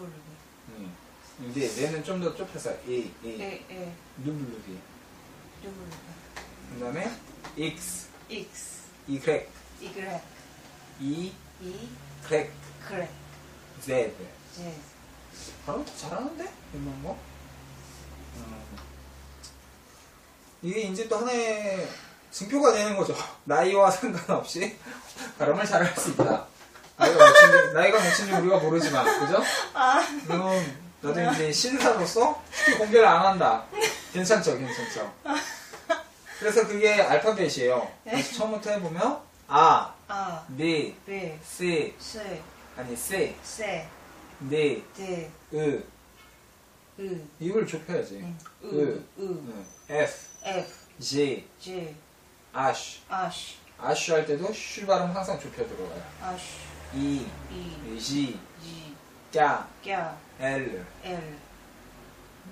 W. 음. 이제 얘는 좀 더 좁혀서 A, A, 에, 에, W. W. 그 다음에 X, X, Y, Y, E, E, Z, 그래. Z. Z. 바로 잘하는데? 이런 거? 음. 이게 이제 또 하나의 증표가 되는 거죠. 나이와 상관없이 발음을 잘할 수 있다. 나이가 몇인지, 나이가 몇인지 우리가 모르지만, 그죠? 아, 그럼 나도 이제 신사로서 공개를 안 한다. 괜찮죠, 괜찮죠. 그래서 그게 알파벳이에요. 그래서 처음부터 해보면 아, 아, B, B, C, C, 아니 C, C, D, D, 으. 으, 이걸 좁혀야지. 응, 으, 으, 으, 응. F, F, G, G, 아쉬. 아쉬, 아쉬 할 때도 쉬 발음 항상 좁혀 들어가요. 아쉬, E, E, G, G, 까, 까, L. L,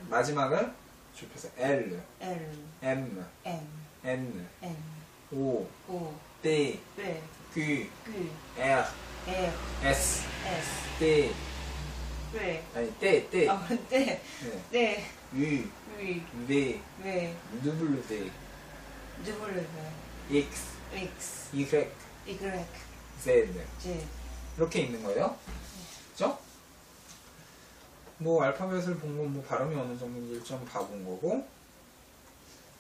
마지막을 좁혀서 L, L, M, M, N, N, O, O, P, B, Q, Q, R, R, S, S, T, B, 아니 T, T, 아, 네, 네. 네, U, V, V, V, W, W, X, X, Y, Y, Z Z. 이렇게 있는 거예요. 그죠? 뭐 알파벳을 본 건 뭐 발음이 어느 정도인지 좀 봐본 거고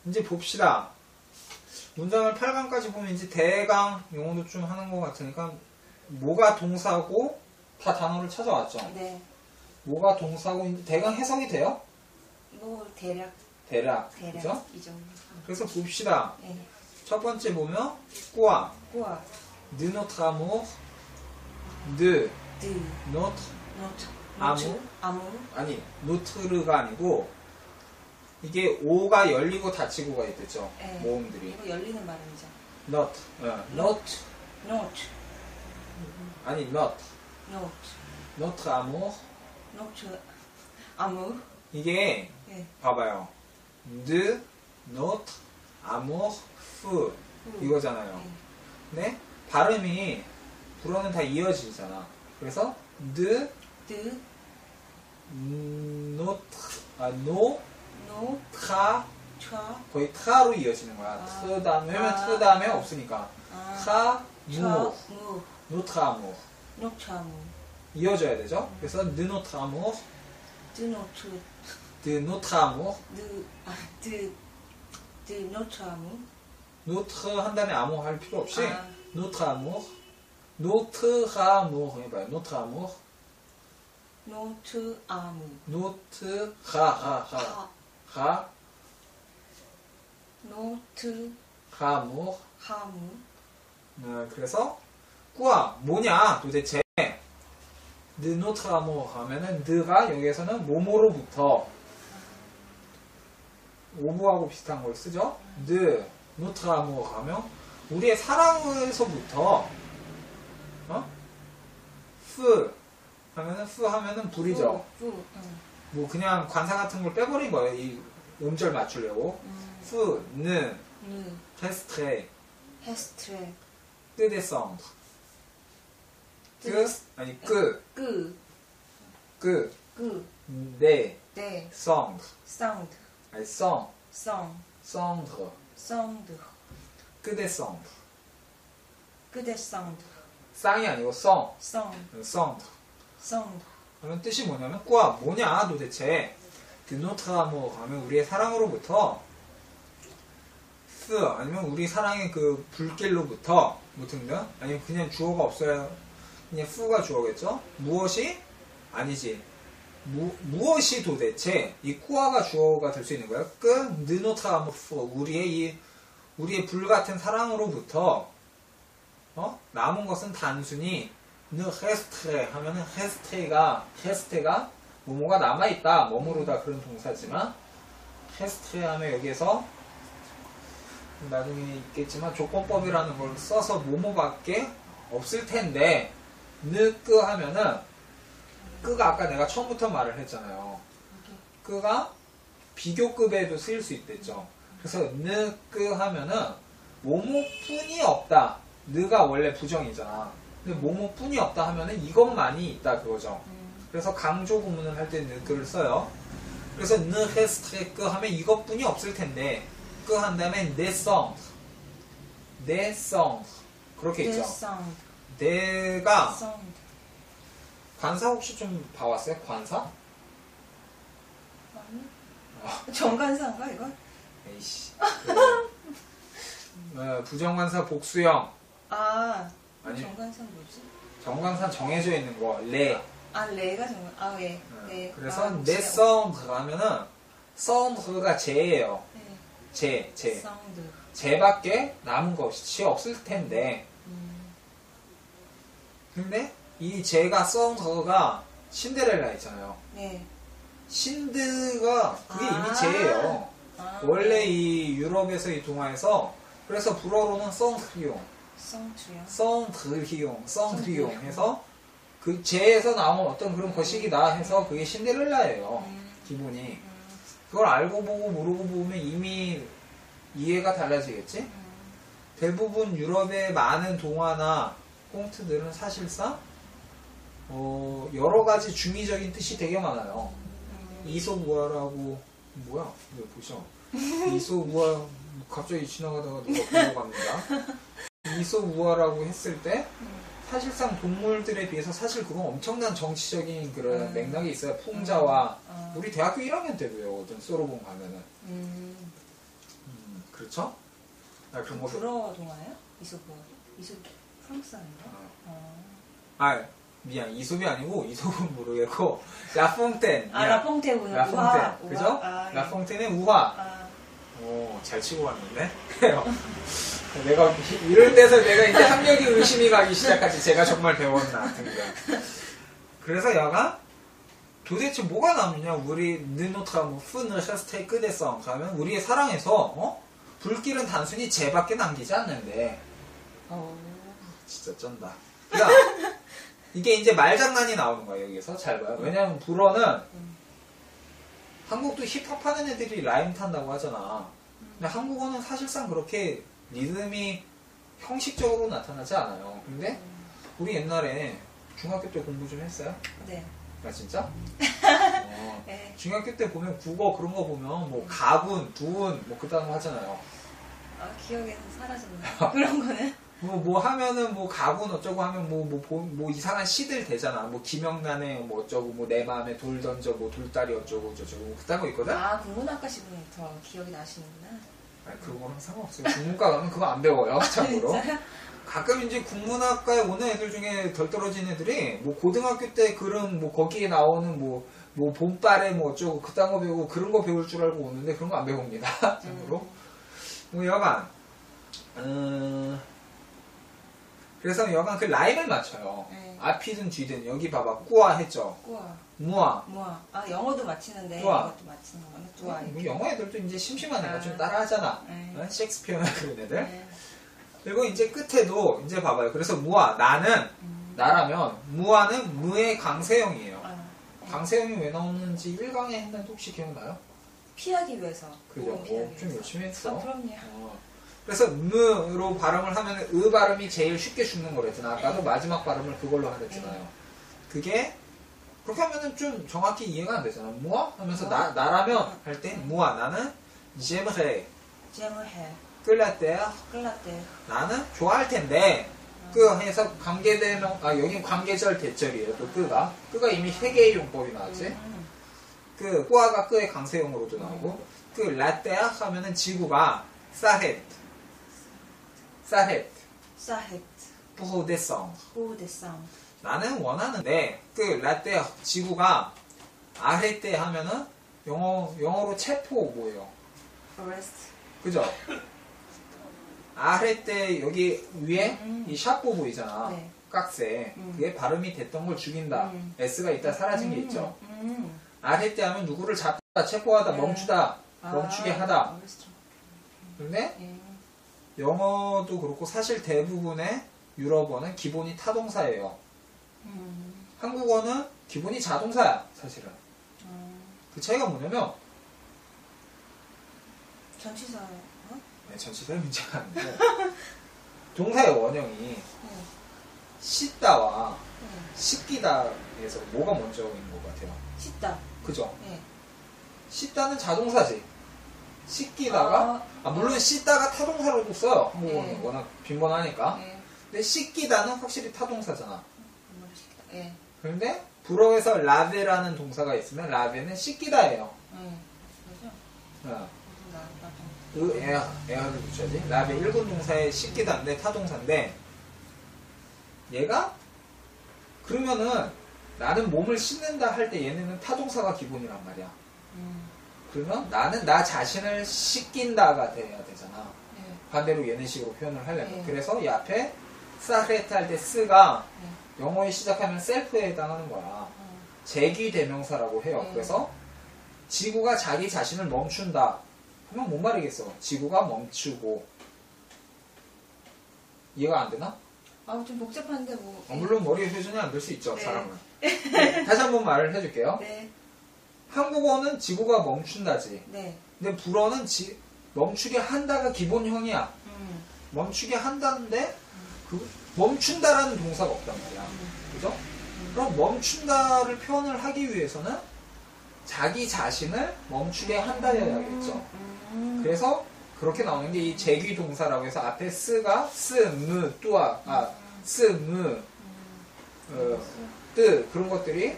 이제 봅시다. 문장을 8강까지 보면 이제 대강 영어도 좀 하는 것 같으니까 뭐가 동사고 다 단어를 찾아왔죠. 네, 뭐가 동사고 대강 해석이 돼요? 뭐 대략, 대략. 대략 그죠? 이 정도. 그래서 봅시다. 네, 첫 번째 보면 notre amour de de, notre notre, amour, amour, 아니 노트르가 아니고 이게 오가 열리고 닫히고가 있겠죠 네. 모음들이 이거 열리는 발음이죠. not 어, not Notre, 아니 not notre, notre amour notre, amour. 이게 네, 봐봐요 de notre amour fou 후. 이거잖아요 네. 네 발음이 불어는 다 이어지잖아 그래서 de de, notre 아 no no, tra tra, 거의 트로 이어지는 거야 아. 트 다음에 왜냐면 아. 트 다음에 없으니까 아, tra tra, mo mu, notre amour notre amour. 이어져야 되죠. 그래서 de notre amour, De notre, de notre amour, de, 아, de, de notre amour. notre 한 다음에 amour 할 필요 없이 아. notre amour, notre amour 해봐요. notre amour, Notre amour. notre ra ra ra 하, ra notre amour. amour. 어, 그래서 꾸아 뭐냐 도대체 de notre amour 하면은 드가 여기에서는 뭐뭐로부터 오브하고 비슷한 걸 쓰죠. de notre amour 하면 우리의 사랑에서부터 어? 프 하면은 프 하면은 불이죠. 응. 뭐 그냥 관사 같은 걸 빼버린 거예요. 이 음절 맞추려고. 음, 프는 느, 헤스트레, de descendre. 그 드, 아니 그, 끄, 그, 끄, 네, 데, cendre, 사운드, 아니 성, cendre, 사운드, que descendre. 끄데 사운드, 쌍이 아니고 cend, 성, cendre. 사운드. 그런 뜻이 뭐냐면 꾸아 뭐냐 도대체. notre amour 하면 우리의 사랑으로부터 스 아니면 우리 사랑의 그 불길로부터 뭐 등등. 아니면 그냥 주어가 없어요 그냥 후가 주어겠죠? 무엇이 아니지. 무, 무엇이 도대체 이 꾸아가 주어가 될 수 있는 거예요? 그 amour fou 우리의 이 우리의 불 같은 사랑으로부터 어? 남은 것은 단순히 ne resterait 하면은 reste가 reste가 뭐뭐가 남아 있다. 머무르다 그런 동사지만 resterait 하면 여기에서 나중에 있겠지만 조건법이라는 걸 써서 뭐뭐밖에 없을 텐데 느끄 하면은 끄가 아까 내가 처음부터 말을 했잖아요. 끄가 비교급에도 쓰일 수 있댔죠. 그래서 느끄 하면은 뭐뭐뿐이 없다 느가 원래 부정이잖아 근데 뭐뭐뿐이 없다 하면은 이것만이 있다 그거죠 음, 그래서 강조 구문을 할 때 느를 써요. 그래서 ne resterait que 하면 이것뿐이 없을 텐데 que 한 다음에 descendre, descendre 그렇게 있죠. 내가 Descendre. 관사 혹시 좀 봐왔어요? 관사? 아니? 정관사인가 이거? 에이씨. 어, 부정관사 복수형 아 아니 정관사 뭐지? 정관사 정해져 있는 거 레. 아 레가 정관. 아 예. 어, 네. 그래서 아, 내 복수형. 썸드 하면은 썸드가 제예요. 네. 제, 제. 사운드. 제밖에 남은 것이 없을 텐데. 음. 근데 이 제가 썸드가 신데렐라 있잖아요. 네. 신드가 그게 아. 이미 제예요. 아, 원래 이 유럽에서 이 동화에서 그래서 불어로는 썸드리용, 성추요. 썸드리용, 썸드리용 해서 그 제에서 나온 어떤 그런 것이기다 해서 그게 신데렐라예요. 음. 기본이. 음. 그걸 알고 보고 모르고 보면 이미 이해가 달라지겠지? 음. 대부분 유럽의 많은 동화나 꽁트들은 사실상 어, 여러 가지 중의적인 뜻이 되게 많아요. 음. 이소우화라고 뭐야? 이거 보셔. 이소우화 갑자기 지나가다가 누가 보고 갑니다. 이소우화라고 했을 때 음. 사실상 동물들에 비해서 사실 그건 엄청난 정치적인 그런 음. 맥락이 있어요. 풍자와 어. 우리 대학교 1학년 때도 외우거든. 소로본 가면은. 음. 음, 그렇죠? 아, 그런 거. 불어 동화예요? 이소부. 이소부 프랑스 아닌가? 어. 어. 아, 미안. 이솝이 아니고, 이솝은 모르겠고, 라퐁텐. 아. 라퐁테구나. 라퐁텐. 우화. 그죠? 아, 예. 라퐁텐의 우화. 아, 오, 잘 치고 왔는데? 내가, 이럴 때서 내가 이제 학력이 의심이 가기 시작하지. 제가 정말 배웠나, 등등. 그래서 야가 도대체 뭐가 남느냐? 우리, 느노트가 뭐, 푸느, 샤스테이, 끄데성. 가면 우리의 사랑에서, 어? 불길은 단순히 죄밖에 남기지 않는데. 어. 진짜 쩐다. 야, 이게 이제 말장난이 나오는 거야, 여기서. 잘 봐요. 왜냐면 불어는 음. 한국도 힙합 하는 애들이 라임 탄다고 하잖아. 근데 한국어는 사실상 그렇게 리듬이 형식적으로 나타나지 않아요. 근데 우리 옛날에 중학교 때 공부 좀 했어요? 네. 나 진짜? 어, 네. 중학교 때 보면 국어 그런 거 보면 뭐 가군, 두운 뭐 그딴 거 하잖아요. 아 기억에서 사라졌네. 그런 거는. 뭐, 뭐 하면은 뭐 가군 어쩌고 하면 뭐, 뭐, 보- 뭐 이상한 시들 되잖아. 뭐 김영란의 뭐 어쩌고 뭐 내 마음에 돌 던져 뭐 돌다리 어쩌고 저쩌고 그딴 거 있거든? 아 국문학과 시분이 더 기억이 나시는구나. 아니, 그거랑 상관없어요. 국문과 가면 그거 안 배워요. 참고로. 진짜요? 가끔 이제 국문학과에 오는 애들 중에 덜 떨어진 애들이 뭐 고등학교 때 그런 뭐 거기에 나오는 뭐, 뭐 봄발에 뭐 어쩌고 그딴 거 배우고 그런 거 배울 줄 알고 오는데 그런 거 안 배웁니다. 참고로. 뭐 여간, 음, 그래서 여간 그 라임을 맞춰요. 네. 앞이든 뒤든 여기 봐봐. 꾸아 했죠. 꾸아. 무아. 뭐야? 아 영어도 맞히는데 꾸아. 이것도 맞히는 거네. 꾸아. 뭐 영어 애들도 이제 심심하니까 아. 좀 따라하잖아. 네. 어? 셰익스피어나 그런 애들. 네. 그리고 이제 끝에도 이제 봐봐요. 그래서 무아 나는 음. 나라면 무아는 무의 강세형이에요. 아, 네. 강세형이 왜 나오는지 1강에 했는데 혹시 기억나요? 피하기 위해서. 그죠? 피하기 어, 좀. 열심히 했어. 아, 그럼요. 어. 그래서 무로 발음을 하면 으 발음이 제일 쉽게 죽는 거랬잖아. 아까도 마지막 발음을 그걸로 하랬잖아요. 그게 그렇게 하면은 좀 정확히 이해가 안 되잖아. 무아 하면서 나 나라면 할때 무아 나는 j'aimerais. 끌라떼 끌라떼. 나는 좋아할 텐데. 그 해서 관계대명 아 여긴 관계절 대절이에요. 또 끄가. 끄가 이미 세 개의 용법이 나왔지. 음. 그 꾸아가 끄의 강세형으로도 나오고. 그 라떼아 하면은 지구가 사헷 사헷 사헷. 부호대성 호데상. 나는 원하는데 그 라떼아 지구가 아랫대 하면은 영어 영어로 체포 뭐예요 포레스트. 그죠 아랫대 여기 위에 음. 이 샤프 보이잖아 네. 깍새 음. 그게 발음이 됐던 걸 죽인다 음. S가 있다 사라진 게 음. 있죠 음. 아랫대 하면 누구를 잡다 체포하다 네. 멈추다 아, 멈추게 하다. 근데 예. 영어도 그렇고 사실 대부분의 유럽어는 기본이 타동사예요 음. 한국어는 기본이 자동사야 사실은 음. 그 차이가 뭐냐면 전치사. 어? 네, 전치사의 문제가 아니고 동사의 원형이 네. 씻다와 예. 씻기다에서 뭐가 먼저인 것 같아요? 씻다. 그죠? 예. 씻다는 자동사지. 씻기다가 아, 물론 씻다가 타동사로 도 써요. 한국어는 네. 워낙 빈번하니까. 예. 근데 씻기다는 확실히 타동사잖아. 예. 그런데 불어에서 라베라는 동사가 있으면 라베는 씻기다예요. 예. 그죠? 어. 그 에어, 에어를 붙여야지. 라베 일본 동사의 씻기다인데 타동사인데 얘가 그러면은 나는 몸을 씻는다 할 때 얘네는 타동사가 기본이란 말이야. 음. 그러면 나는 나 자신을 씻긴다가 돼야 되잖아. 예. 반대로 얘네 식으로 표현을 하려면. 네. 그래서 이 앞에 사크레트 할때 쓰가 예. 영어에 시작하면 셀프에 해당하는 거야. 어. 제기 대명사라고 해요. 네. 그래서 지구가 자기 자신을 멈춘다. 그러면 뭔 말이겠어? 지구가 멈추고. 이해가 안 되나? 아, 좀 복잡한데 뭐. 어, 물론 머리에 회전이 안 될 수 있죠, 네. 사람은. 다시 한번 말을 해줄게요. 네. 한국어는 지구가 멈춘다지. 네. 근데 불어는 지- 멈추게 한다가 기본형이야. 음. 멈추게 한다는데 그 멈춘다라는 동사가 없단 말이야. 음. 그죠? 그럼 멈춘다를 표현을 하기 위해서는 자기 자신을 멈추게 한다여야겠죠. 음. 그래서 그렇게 나오는 게 이 제귀 동사라고 해서 앞에 쓰가 스, 무, 뚜아, 아, 스, 무, 어, 뜨 그런 것들이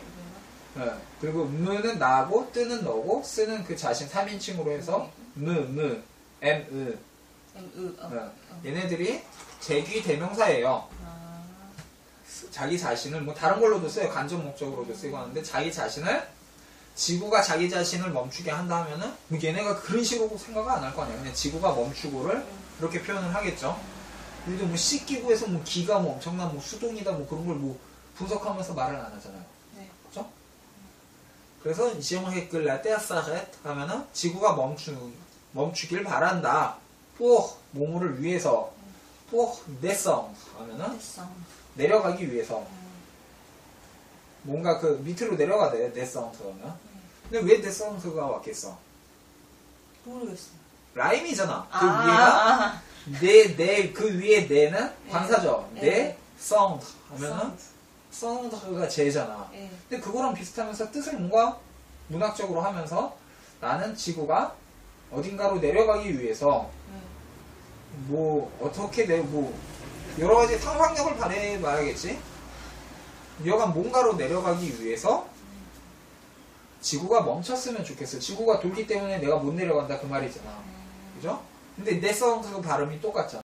어, 그리고 무는 나고 뜨는 너고 쓰는 그 자신 3인칭으로 해서 무, 무, 엠, 으 음, 으, 어. 어, 어. 얘네들이 제귀 대명사예요. 아. 자기 자신을 뭐 다른 걸로도 써요. 간접 목적으로도 쓰고 하는데 자기 자신을 지구가 자기 자신을 멈추게 한다 하면은 뭐 얘네가 그런 식으로 생각을 안 할 거 아니야. 그냥 지구가 멈추고를 그렇게 표현을 하겠죠. 우리도 뭐 씻기고 해서 뭐 기가 뭐 엄청난 뭐 수동이다 뭐 그런 걸 뭐 분석하면서 말을 안 하잖아요. 그래서 지용하게 끌라 떼아싸렛 하면은 지구가 멈추 멈추길 바란다. 또 몸을 위해서 또 내성 하면은. 내려가기 위해서 음. 뭔가 그 밑으로 내려가야 돼, 내 사운드가. 근데 왜내 사운드가 왔겠어? 모르겠어. 라임이잖아. 그 아, 위에가, 아, 내, 내, 그 위에 내는 네. 관사죠. 네. 내 사운드 아. 하면은 사운드가 제잖아. 예. 근데 그거랑 비슷하면서 뜻을 뭔가 문학적으로 하면서 나는 지구가 어딘가로 내려가기 위해서 음. 뭐 어떻게 내뭐 여러 가지 상상력을 발휘해 봐야겠지. 여간 뭔가로 내려가기 위해서 지구가 멈췄으면 좋겠어. 지구가 돌기 때문에 내가 못 내려간다 그 말이잖아. 음. 그죠? 근데 내 사운드도 발음이 똑같잖아.